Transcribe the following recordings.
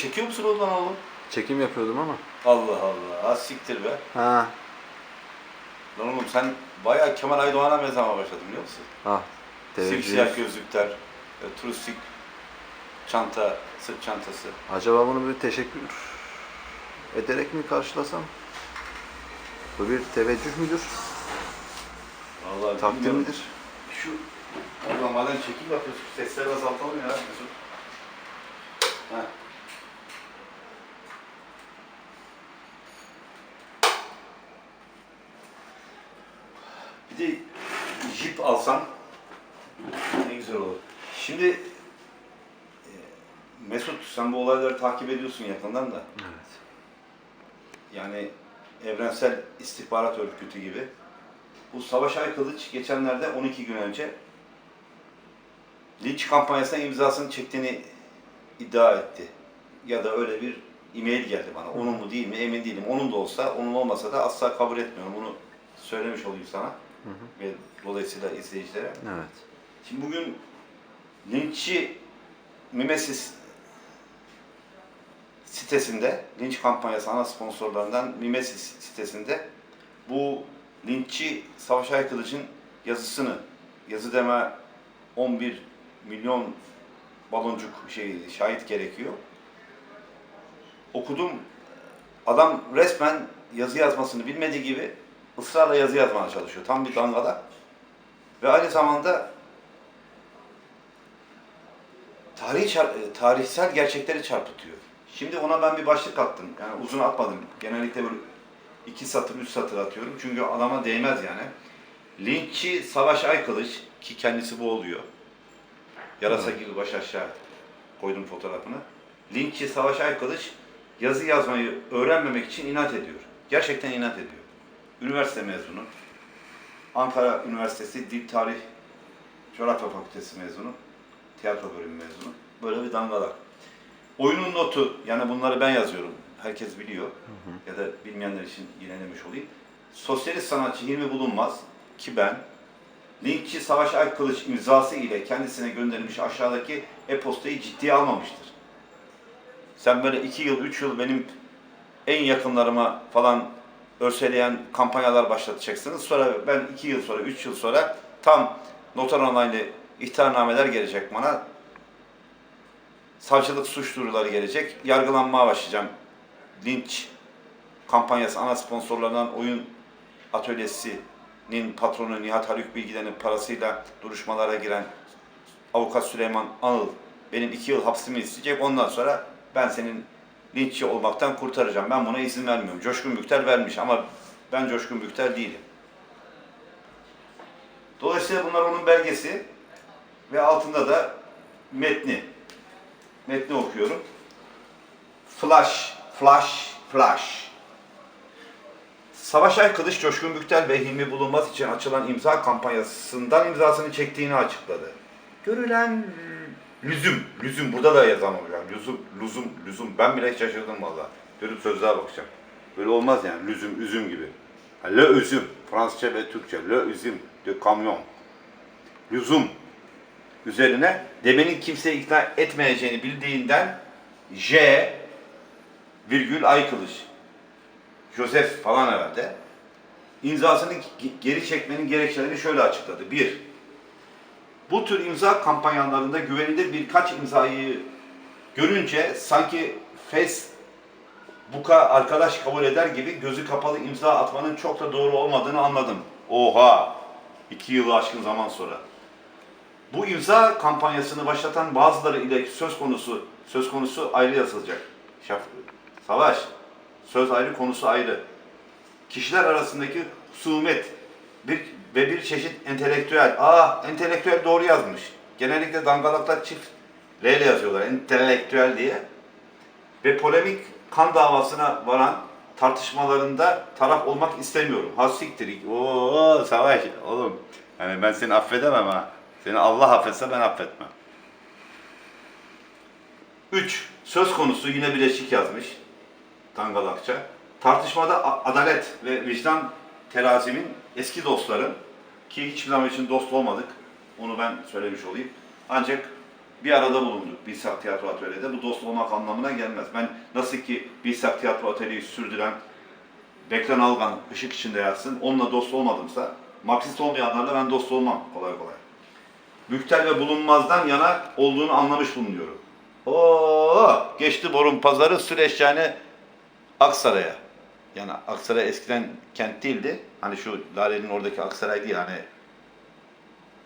çekiyor musun lan oğlum? Çekim yapıyordum ama. Allah Allah. Az siktir be. Ha. Lan oğlum sen bayağı Kemal Aydoğan'a benzemeye başladın biliyor musun? Ah. Televizyon. gözlükler, e, turistik çanta, sırt çantası. Acaba bunu bir teşekkür ederek mi karşılasam? Bu bir teveccüh müdür? Vallahi Takdir bilmiyorum. midir? Şu, Allah madem çekim yapıyorsun, sesleri azaltalım ya Mesut. Heh. De jip alsan ne güzel olur. Şimdi e, Mesut sen bu olayları takip ediyorsun yakından da. Evet. Yani evrensel istihbarat örgütü gibi. Bu Savaş Aykılıç geçenlerde 12 gün önce linç kampanyasına imzasını çektiğini iddia etti. Ya da öyle bir e-mail geldi bana. Onun mu değil mi emin değilim. Onun da olsa, onun olmasa da asla kabul etmiyorum. Bunu söylemiş olayım sana ve dolayısıyla izleyicilere. Evet. Şimdi bugün linççi Mimesis sitesinde, linç kampanyası ana sponsorlarından Mimesis sitesinde bu linççi Savaş Aykılıç'ın yazısını, yazı deme 11 milyon baloncuk şey şahit gerekiyor. Okudum. Adam resmen yazı yazmasını bilmediği gibi ısrarla yazı yazmaya çalışıyor. Tam bir dangala. Ve aynı zamanda tarihi çar- e, tarihsel gerçekleri çarpıtıyor. Şimdi ona ben bir başlık attım. Yani uzun atmadım. Genellikle böyle iki satır, üç satır atıyorum. Çünkü adama değmez yani. Linççi Savaş Aykılıç ki kendisi bu oluyor. Yarasa gibi baş aşağı koydum fotoğrafını. Linççi Savaş Aykılıç yazı yazmayı öğrenmemek için inat ediyor. Gerçekten inat ediyor. Üniversite mezunu. Ankara Üniversitesi Dil Tarih Coğrafya Fakültesi mezunu. Tiyatro bölümü mezunu. Böyle bir dangalak. Oyunun notu, yani bunları ben yazıyorum. Herkes biliyor. Ya da bilmeyenler için yinelemiş olayım. Sosyalist sanatçı Hilmi Bulunmaz ki ben Linkçi Savaş Aykılıç imzası ile kendisine gönderilmiş aşağıdaki e-postayı ciddiye almamıştır. Sen böyle iki yıl, üç yıl benim en yakınlarıma falan örseleyen kampanyalar başlatacaksınız. Sonra ben iki yıl sonra, üç yıl sonra tam noter onaylı ihtarnameler gelecek bana. Savcılık suç duyuruları gelecek. Yargılanmaya başlayacağım. Linç kampanyası ana sponsorlarından oyun atölyesinin patronu Nihat Haluk Bilgiler'in parasıyla duruşmalara giren avukat Süleyman Anıl benim iki yıl hapsimi isteyecek. Ondan sonra ben senin linççi olmaktan kurtaracağım. Ben buna izin vermiyorum. Coşkun Bükter vermiş ama ben Coşkun Bükter değilim. Dolayısıyla bunlar onun belgesi ve altında da metni. Metni okuyorum. Flash, flash, flash. Savaş Aykılıç, Coşkun Büktel ve Hilmi Bulunmaz için açılan imza kampanyasından imzasını çektiğini açıkladı. Görülen lüzum, lüzum burada da yazamamışlar. Lüzum, lüzum, lüzum. Ben bile şaşırdım valla. Dönüp sözlüğe bakacağım. Böyle olmaz yani. Lüzum, üzüm gibi. Le üzüm. Fransızca ve Türkçe. Le üzüm. De kamyon. Lüzum. Üzerine demenin kimseyi ikna etmeyeceğini bildiğinden J virgül Aykılıç. Joseph falan herhalde. imzasını ge- geri çekmenin gerekçelerini şöyle açıkladı. Bir, bu tür imza kampanyalarında güvenilir birkaç imzayı görünce sanki Facebook'a arkadaş kabul eder gibi gözü kapalı imza atmanın çok da doğru olmadığını anladım. Oha! iki yılı aşkın zaman sonra. Bu imza kampanyasını başlatan bazıları ile söz konusu söz konusu ayrı yazılacak. Şaf, savaş. Söz ayrı, konusu ayrı. Kişiler arasındaki husumet bir ve bir çeşit entelektüel. Aa, entelektüel doğru yazmış. Genellikle dangalaklar çift L ile yazıyorlar. Entelektüel diye. Ve polemik kan davasına varan tartışmalarında taraf olmak istemiyorum. Ha siktir. Oo savaş oğlum. Yani ben seni affedemem ha. Seni Allah affetse ben affetmem. 3. Söz konusu yine bileşik yazmış. Dangalakça. Tartışmada adalet ve vicdan terazimin eski dostlarım ki hiçbir zaman için dost olmadık. Onu ben söylemiş olayım. Ancak bir arada bulunduk Bilsak Tiyatro Atölye'de. Bu dost olmak anlamına gelmez. Ben nasıl ki Bilsak Tiyatro Atölye'yi sürdüren Bekran Algan ışık içinde yatsın, onunla dost olmadımsa, Marksist olmayanlarla ben dost olmam kolay kolay. Müktel ve bulunmazdan yana olduğunu anlamış bulunuyorum. Oo, geçti borun pazarı Süreçhane Aksaray'a. Yani Aksaray eskiden kent değildi. Hani şu Lale'nin oradaki Aksaray değil hani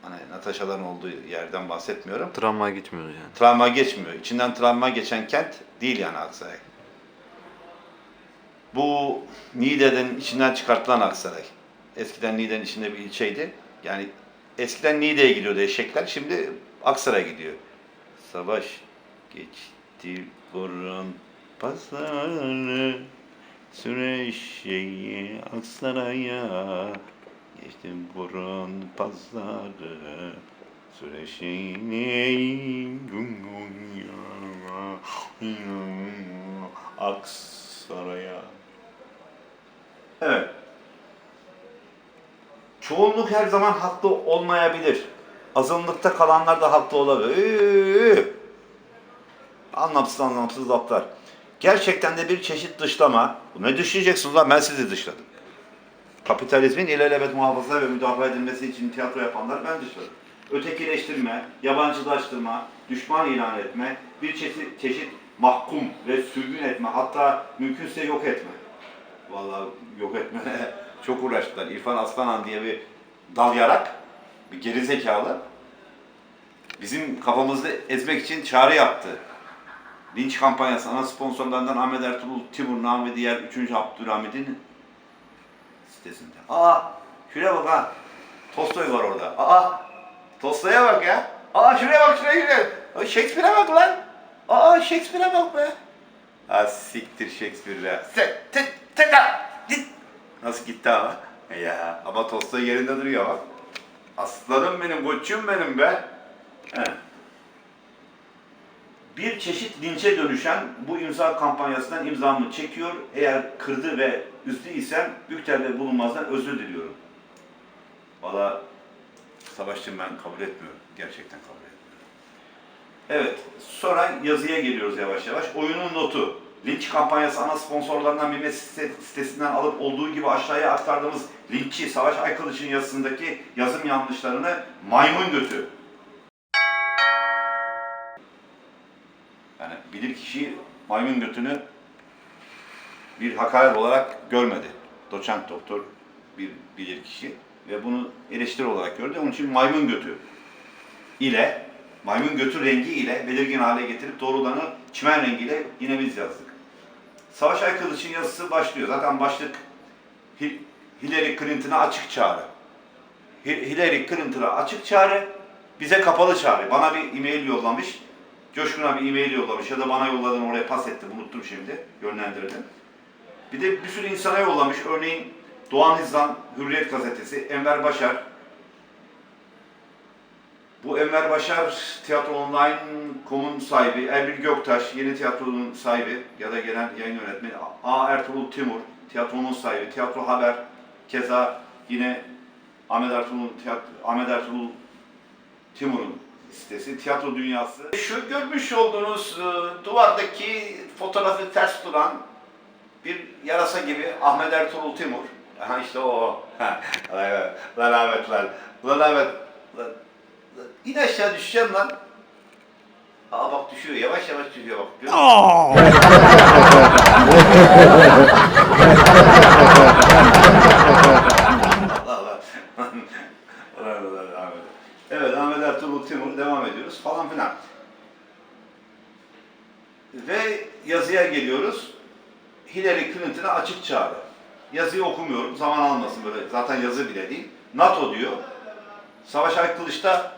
hani Natasha'ların olduğu yerden bahsetmiyorum. Tramvay gitmiyordu yani. Tramvay geçmiyor. İçinden tramvay geçen kent değil yani Aksaray. Bu Niğde'den içinden çıkartılan Aksaray. Eskiden Niğde'nin içinde bir ilçeydi. Yani eskiden Niğde'ye gidiyordu eşekler. Şimdi Aksaray'a gidiyor. Savaş geçti burun pazarı Süreşeyi Aksaray'a Geçtim burun pazarı Süreşeyi Aksaray'a Evet. Çoğunluk her zaman haklı olmayabilir. Azınlıkta kalanlar da haklı olabilir. Anlamsız anlamsız laflar. Gerçekten de bir çeşit dışlama. Ne dışlayacaksınız lan ben sizi dışladım. Kapitalizmin ilelebet muhafaza ve müdafaa edilmesi için tiyatro yapanlar ben dışladım. Ötekileştirme, yabancılaştırma, düşman ilan etme, bir çeşit, çeşit mahkum ve sürgün etme, hatta mümkünse yok etme. Vallahi yok etme çok uğraştılar. İrfan Aslanan diye bir dal yarak, bir gerizekalı bizim kafamızı ezmek için çağrı yaptı. Linç kampanyası ana sponsorlarından Ahmet Ertuğrul, Timur ve diğer 3. Abdülhamid'in sitesinde. Aa şuraya bak ha. Tolstoy var orada. Aa Tolstoy'a bak ya. Aa şuraya bak şuraya şuraya. Shakespeare'e bak lan. Aa Shakespeare'e bak be. Ha siktir Shakespeare'e. Nasıl gitti ama? Ya ama Tolstoy yerinde duruyor bak. Aslanım benim, koçum benim be. He. Bir çeşit linçe dönüşen bu imza kampanyasından imzamı çekiyor. Eğer kırdı ve üzdü isem Büktel ve bulunmazdan özür diliyorum. Valla Savaşçım ben kabul etmiyorum. Gerçekten kabul etmiyorum. Evet, sonra yazıya geliyoruz yavaş yavaş. Oyunun notu. Linç kampanyası ana sponsorlarından site- sitesinden alıp olduğu gibi aşağıya aktardığımız linkçi Savaş Aykılıç'ın yazısındaki yazım yanlışlarını maymun götü. Maymun götünü bir hakaret olarak görmedi. Doçent doktor bir bilir kişi ve bunu eleştiri olarak gördü. Onun için maymun götü ile maymun götü rengi ile belirgin hale getirip doğrudanı çimen rengiyle yine biz yazdık. Savaş Aykılıç'ın yazısı başlıyor. Zaten başlık Hil- Hillary Clinton'a açık çağrı. Hi- Hillary Clinton'a açık çağrı, bize kapalı çağrı. Bana bir e-mail yollamış. Coşkun'a bir e-mail yollamış ya da bana yolladığını oraya pas ettim. Unuttum şimdi. Yönlendirdim. Bir de bir sürü insana yollamış. Örneğin Doğan Hizdan Hürriyet Gazetesi, Enver Başar. Bu Enver Başar Tiyatro Online.com'un sahibi, Erbil Göktaş, Yeni Tiyatro'nun sahibi ya da genel yayın yönetmeni, A. Ertuğrul Timur, tiyatronun sahibi, Tiyatro Haber, keza yine Ahmet Ertuğrul, tiyatro, Ahmet Ertuğrul Timur'un sitesi, Tiyatro Dünyası. Şu görmüş olduğunuz e, duvardaki fotoğrafı ters duran bir yarasa gibi Ahmet Ertuğrul Timur. Aha işte o. Lan Ahmet lan. Lan Ahmet. Lan. İn aşağı düşeceğim lan. Aa bak düşüyor, yavaş yavaş düşüyor bak. Görüyor musun? Allah Allah. Ulan ulan Ahmet. Evet Ahmet Ertuğrul Timur devam ediyoruz falan filan. Ve yazıya geliyoruz. Hillary Clinton'a açık çağrı. Yazıyı okumuyorum. Zaman almasın böyle. Zaten yazı bile değil. NATO diyor. Savaş Aykılıç da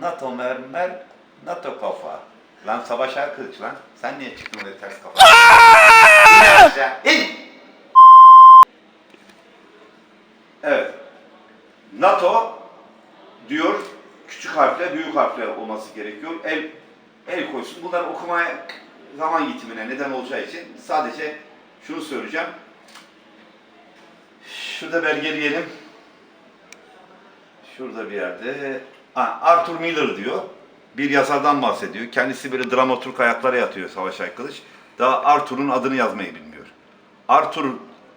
NATO mermer, NATO kafa. Lan Savaş Aykılıç lan. Sen niye çıktın öyle ters kafa? İn! Evet. NATO diyor küçük harfle büyük harfle olması gerekiyor. El el koysun. Bunları okumaya zaman yitimine neden olacağı için sadece şunu söyleyeceğim. Şurada belgeleyelim. Şurada bir yerde. Ha, Arthur Miller diyor. bir yazardan bahsediyor. Kendisi böyle dramaturg ayaklara yatıyor Savaş Aykılıç. Daha Arthur'un adını yazmayı bilmiyor. Arthur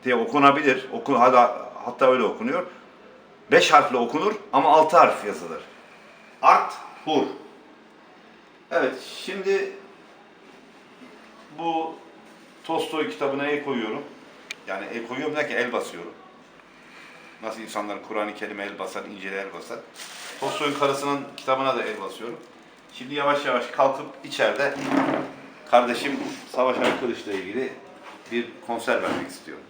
diye okunabilir. Oku, hatta, hatta öyle okunuyor. Beş harfle okunur ama altı harf yazılır. Art Hur. Evet şimdi bu Tolstoy kitabına el koyuyorum. Yani el koyuyorum derken el basıyorum. Nasıl insanlar Kur'an-ı Kerim'e el basar, İncil'e el basar. Tolstoy'un karısının kitabına da el basıyorum. Şimdi yavaş yavaş kalkıp içeride kardeşim Savaş Aykılıç'la ilgili bir konser vermek istiyorum.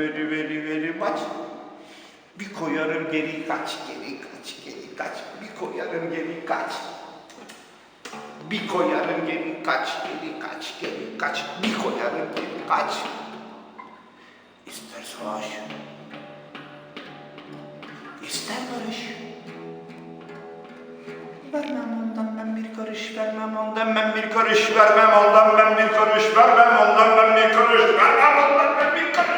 Very, very, very much. Bir koyarım geri kaç, geri kaç, geri kaç. Bir koyarım geri kaç. Bir koyarım geri kaç, geri kaç, geri kaç. Bir koyarım geri kaç. İster savaş, ister barış. Vermem ondan ben bir karış, vermem ondan ben bir karış, vermem ondan ben bir karış, vermem ondan ben bir karış, vermem ondan ben bir karış.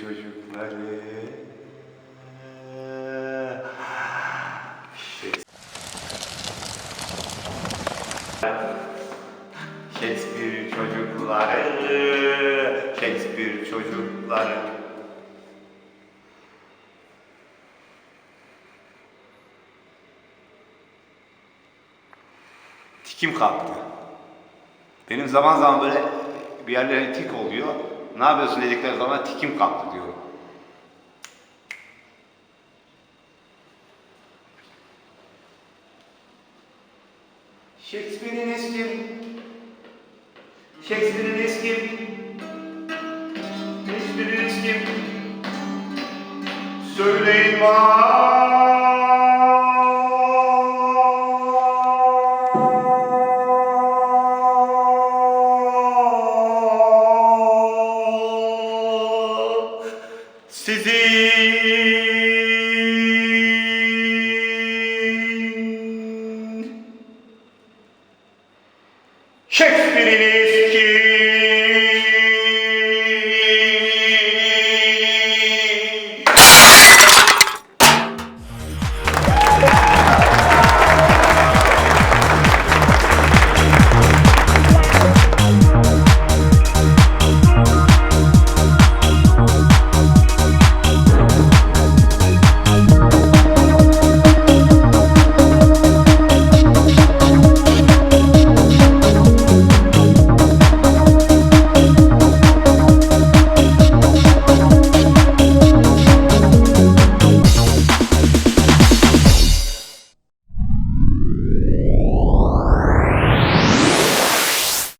Çocukları. Shakespeare çocukları. Shakespeare çocukları. Tikim kalktı. Benim zaman zaman böyle bir yerlere tik oluyor. Ne yapıyorsun dedikleri zaman tikim kalktı diyorum. Shakespeare'in eski Shakespeare'in eski Shakespeare'in eski Söyleyin bana